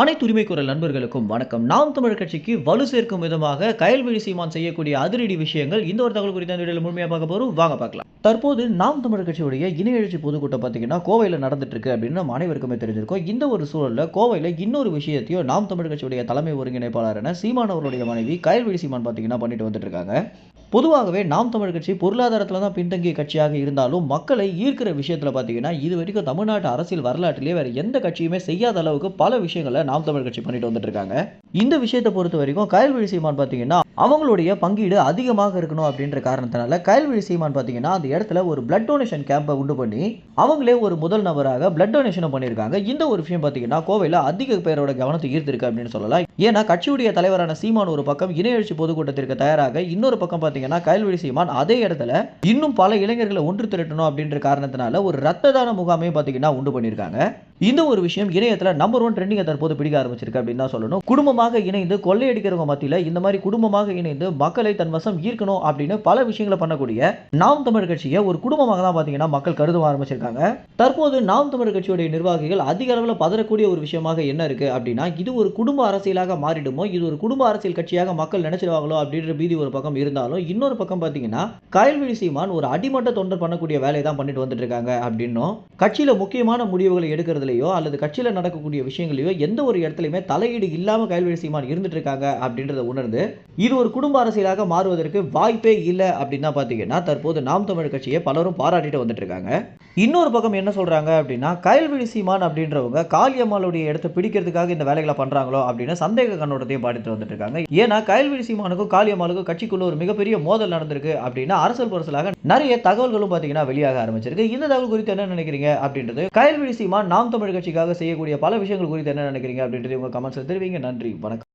அனைத்து உரிமை குரல் நண்பர்களுக்கும் வணக்கம். நாம் தமிழர் கட்சிக்கு வலு சேர்க்கும் விதமாக கயல்வெளி சீமான் செய்யக்கூடிய அதிரடி விஷயங்கள் இந்த ஒரு தகவல் குறித்த வீடியோவில் முழுமையாக பார்க்க போறோம். வாங்க பார்க்கலாம். தற்போது நாம் தமிழர் கட்சியுடைய இணைய எழுச்சி பொதுக்கூட்டம் பார்த்தீங்கன்னா கோவையில் நடந்துட்டு இருக்கு அப்படின்னு நம்ம அனைவருக்குமே தெரிஞ்சிருக்கோம். இந்த ஒரு சூழலில் கோவையில் இன்னொரு விஷயத்தையும் நாம் தமிழர் கட்சியுடைய தலைமை ஒருங்கிணைப்பாளரான சீமான் அவருடைய மனைவி கயல்வெளி சீமான் பார்த்தீங்கன்னா பண்ணிட்டு வந்துட்டு இருக்காங்க பொதுவாகவே நாம் தமிழ் கட்சி பொருளாதாரத்தில் தான் பின்தங்கிய கட்சியாக இருந்தாலும் மக்களை ஈர்க்கிற விஷயத்தில் பார்த்தீங்கன்னா இது வரைக்கும் தமிழ்நாட்டு அரசியல் வரலாற்றிலேயே வேறு எந்த கட்சியுமே செய்யாத அளவுக்கு பல விஷயங்களை நாம் தமிழ் கட்சி பண்ணிட்டு வந்துட்டு இருக்காங்க இந்த விஷயத்தை பொறுத்த வரைக்கும் கயல்விழி சீமான் பார்த்தீங்கன்னா அவங்களுடைய பங்கீடு அதிகமாக இருக்கணும் அப்படின்ற காரணத்தினால கயல்விழி சீமான் பார்த்தீங்கன்னா அந்த இடத்துல ஒரு பிளட் டொனேஷன் கேம்பை உண்டு பண்ணி அவங்களே ஒரு முதல் நபராக பிளட் டொனேஷனும் பண்ணியிருக்காங்க. இந்த ஒரு விஷயம் பார்த்தீங்கன்னா கோவையில் அதிக பேரோட கவனத்தை ஈர்த்திருக்கு அப்படின்னு சொல்லலாம். ஏன்னா கட்சியுடைய தலைவரான சீமான் ஒரு பக்கம் இணையழ்ச்சி பொதுக்கூட்டத்திற்கு தயாராக இன்னொரு பக்கம் பார்த்தீங்கன்னா கயல்விழி சீமான் அதே இடத்துல இன்னும் பல இளைஞர்களை ஒன்று திரட்டணும் அப்படின்ற காரணத்தினால ஒரு ரத்த தான முகாமையும் பார்த்தீங்கன்னா உண்டு பண்ணியிருக்காங்க. இந்த ஒரு விஷயம் இணையத்தில் நம்பர் ஒன் ட்ரெண்டிங்கை தற்போது பிடிக்க ஆரம்பிச்சிருக்கு அப்படின்னு தான் சொல்லணும். குடும்பமாக இணைந்து கொள்ளையடிக்கிறவங்க மத்தியில் இந்த மாதிரி குடும்பமாக இணைந்து மக்களை தன் வசம் ஈர்க்கணும் அப்படின்னு பல விஷயங்களை பண்ணக்கூடிய நாம் தமிழ் கட்சியை ஒரு குடும்பமாக தான் பார்த்தீங்கன்னா மக்கள் கருத ஆரம்பிச்சிருக்காங்க. தற்போது நாம் தமிழ் கட்சியுடைய நிர்வாகிகள் அதிக அளவில் பதறக்கூடிய ஒரு விஷயமாக என்ன இருக்கு அப்படின்னா இது ஒரு குடும்ப அரசியலாக மாறிடுமோ இது ஒரு குடும்ப அரசியல் கட்சியாக மக்கள் நினைச்சிருவாங்களோ அப்படின்ற பீதி ஒரு பக்கம் இருந்தாலும் இன்னொரு பக்கம் பார்த்தீங்கன்னா கயல்விழி சீமான் ஒரு அடிமட்ட தொண்டர் பண்ணக்கூடிய வேலையை தான் பண்ணிட்டு வந்துட்டு இருக்காங்க அப்படின்னும் கட்சியில முக்கியமான முடிவுகளை நடக்கிறதுலையோ அல்லது கட்சியில் நடக்கக்கூடிய விஷயங்களையோ எந்த ஒரு இடத்துலையுமே தலையீடு இல்லாமல் கயல்விழி சீமான் இருந்துட்டு இருக்காங்க அப்படின்றத உணர்ந்து இது ஒரு குடும்ப அரசியலாக மாறுவதற்கு வாய்ப்பே இல்லை அப்படின்னு தான் பார்த்தீங்கன்னா தற்போது நாம் தமிழ் கட்சியை பலரும் பாராட்டிட்டு வந்துட்டு இருக்காங்க இன்னொரு பக்கம் என்ன சொல்றாங்க அப்படின்னா கயல்விழி சீமான் அப்படின்றவங்க காளியம்மாளுடைய இடத்தை பிடிக்கிறதுக்காக இந்த வேலைகளை பண்றாங்களோ அப்படின்னு சந்தேக கண்ணோட்டத்தையும் பாடிட்டு வந்துட்டு இருக்காங்க ஏன்னா கயல்விழி சீமானுக்கும் காளியம்மாளுக்கும் கட்சிக்குள்ள ஒரு மிகப்பெரிய மோதல் நடந்திருக்கு அப்படின்னா அரசல் பரசலாக நிறைய தகவல்களும் பார்த்தீங்கன்னா வெளியாக ஆரம்பிச்சிருக்கு. இந்த தகவல் குறித்து என்ன நினைக்கிறீங்க அப்படின்றது கயல்விழி சீமான் நாம் தமிழ் கட்சிக்காக செய்யக்கூடிய பல விஷயங்கள் குறித்து என்ன நினைக்கிறீங்க அப்படின்றது உங்கள் கமெண்ட்ஸில் தெரிவிங்க. நன்றி. வணக்கம்.